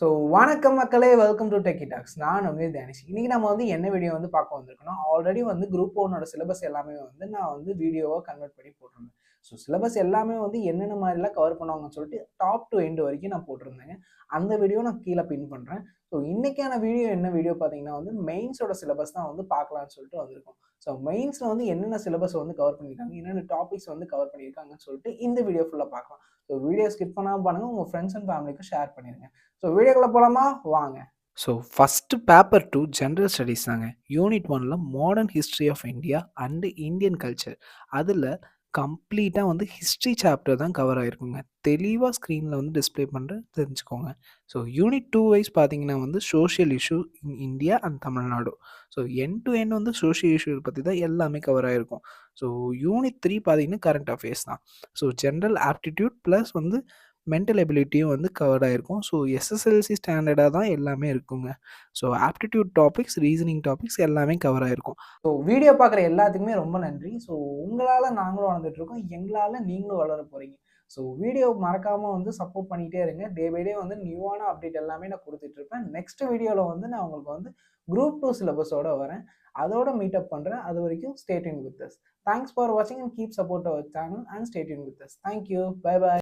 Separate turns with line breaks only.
So வணக்கம் மக்களே welcome to techie tax நான் உங்கள் தியானிஷ். இன்றைக்கி நம்ம வந்து என்ன வீடியோ வந்து பார்க்க வந்திருக்கோம் ஆல்ரெடி வந்து குரூப் ஒன்னோட சிலபஸ் எல்லாமே வந்து நான் வந்து வீடியோவாக கன்வெர்ட் பண்ணி போட்டிருந்தேன். ஸோ சிலபஸ் எல்லாமே வந்து என்னென்ன மாதிரிலாம் கவர் பண்ணுவாங்கன்னு சொல்லிட்டு டாப் டு எண்டு வரைக்கும் நான் போட்டிருந்தேங்க. அந்த வீடியோ நான் கீழே பின் பண்ணுறேன் ஸோ இன்றைக்கான வீடியோ என்ன வீடியோ பார்த்தீங்கன்னா வந்து மெயின்ஸோட சிலபஸ் தான் வந்து பார்க்கலாம்னு சொல்லிட்டு வந்திருக்கோம். ஸோ மெயின்ஸில் வந்து என்னென்ன சிலபஸ் வந்து கவர் பண்ணியிருக்காங்க என்னென்ன டாபிக்ஸ் வந்து கவர் பண்ணியிருக்காங்கன்னு சொல்லிட்டு இந்த வீடியோ ஃபுல்லாக பார்க்கலாம். ஸோ வீடியோ ஸ்கிப் பண்ணாமல் பண்ணுங்கள் உங்கள் ஃப்ரெண்ட்ஸ் அண்ட் ஃபேமிலிக்கு ஷேர் பண்ணிடுங்க ஸோ வீடியோக்களை போகலாமா வாங்க. So first paper two general studies தாங்க. யூனிட் ஒனில் modern history of India and Indian culture அதில் கம்ப்ளீட்டாக வந்து ஹிஸ்ட்ரி சாப்டர் தான் கவர் ஆகிருக்குங்க தெளிவாக ஸ்க்ரீனில் வந்து டிஸ்ப்ளே பண்ணுறது தெரிஞ்சுக்கோங்க. ஸோ யூனிட் டூ வைஸ் பார்த்தீங்கன்னா வந்து social issue in India and Tamil Nadu. So end to end வந்து சோஷியல் இஷ்யூ பற்றி தான் எல்லாமே கவர் ஆகிருக்கும் ஸோ யூனிட் த்ரீ பார்த்தீங்கன்னா கரண்ட் அஃபேர்ஸ் தான். ஸோ ஜென்ரல் ஆப்டிடியூட் ப்ளஸ் வந்து மென்டல் எபிலிட்டியும் வந்து கவர்ட் ஆகிருக்கும் ஸோ எஸ்எஸ்எல்சி ஸ்டாண்டர்டாக தான் எல்லாமே இருக்குங்க. So aptitude topics reasoning topics எல்லாமே கவர் ஆகிருக்கும் ஸோ வீடியோ பார்க்குற எல்லாத்துக்குமே ரொம்ப நன்றி. ஸோ உங்களால் நாங்களும் வளர்ந்துட்டு இருக்கோம். எங்களால் நீங்களும் வளர போகிறீங்க ஸோ வீடியோ மறக்காமல் வந்து சப்போர்ட் பண்ணிகிட்டே இருங்க. டே பை டே வந்து நியூவான அப்டேட் எல்லாமே நான் கொடுத்துட்ருப்பேன் நெக்ஸ்ட் வீடியோவில் வந்து நான் உங்களுக்கு வந்து குரூப் டூ சிலபஸோடு வரேன். அதோட மீட்டப் பண்ணுறேன் அது வரைக்கும் stay in with us thanks for வாட்சிங் and keep support our channel and stay in with us thank you bye bye